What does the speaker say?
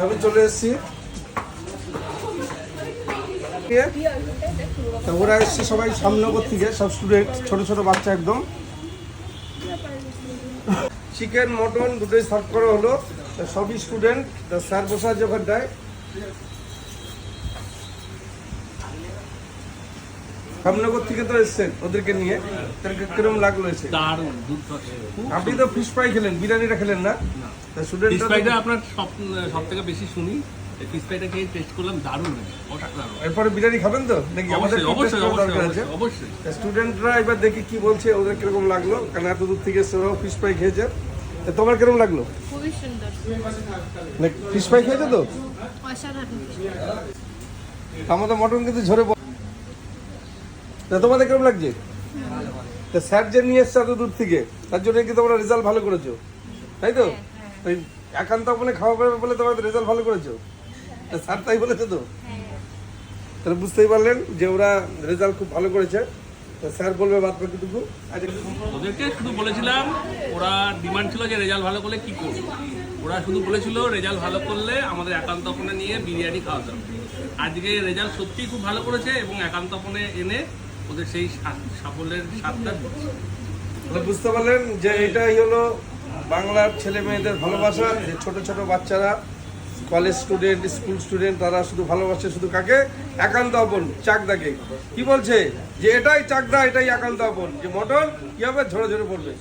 আমি চলে এসেছি। তা ওরা এসছে সবাই সামনগর থেকে সব স্টুডেন্ট ছোট ছোট বাচ্চা একদম। চিকেন মটন দুটোই সার্ভ করা হলো। তা সবই স্টুডেন্ট স্যার আছে ওখানটায়। সামনগর থেকে তো এসছেন ওদেরকে নিয়ে। তাদেরকে কিরম লাগল এসে? আপনি তো ফিশ ফ্রাই খেলেন বিরিয়ানিটা খেলেন না। ফিশ আপনার সব সব থেকে বেশি শুনি। ফিশ খেয়ে টেস্ট করলাম দারুণ অসাধারণ। এরপরে বিরিয়ানি খাবেন তো? নাকি আমাদের অবশ্যই অবশ্যই অবশ্যই দরকার আছে? অবশ্যই অবশ্যই। স্টুডেন্টরা এবার দেখি কি বলছে ওদের কীরকম লাগল? কারণ এত দূর থেকে ফিশ ফ্রাই খেয়েছে। তা তোমার কীরকম লাগল? খুবই সুন্দর। ফিশ ফ্রাই খেয়েছো তো? অসাধারণ আমাদের মটন কিন্তু ঝরে পড়ে। তা তোমাদের কীরকম লাগছে? তা স্যার যে নিয়ে এসছে এত দূর থেকে তার জন্য কি তোমরা রেজাল্ট ভালো করেছ? তাই তো? একান্ত আপনে খাওয়া পাবে বলে তোমাদের রেজাল্ট ভালো করেছ। স্যার তাই বলেছে তো? তাহলে বুঝতেই পারলেন যে ওরা রেজাল্ট খুব ভালো করেছে। তা স্যার বলবে বাদ বাকিটুকু আচ্ছা। ওদেরকে শুধু বলেছিলাম ওরা ডিমান্ড ছিল যে রেজাল্ট ভালো করলে কি করবে? ওরা শুধু বলেছিল রেজাল্ট ভালো করলে আমাদের একান্তপনে নিয়ে বিরিয়ানি খাওয়াতে হবে। আজকে রেজাল্ট সত্যিই খুব ভালো করেছে এবং একান্তপনে এনে ওদের সেই সাফল্যের স্বাদটা বুঝতে পারলেন যে এটাই হলো বাংলার ছেলে মেয়েদের ভালোবাসা, যে ছোট ছোট বাচ্চারা কলেজ স্টুডেন্ট স্কুল স্টুডেন্ট তারা শুধু ভালোবাসে শুধু কাকে? একান্ত আপন, চাকদাকে। কি বলছে? যে এটাই চাকদা, এটাই একান্ত আপন। যে মটন কি হবে ঝরে ঝরে পড়বে?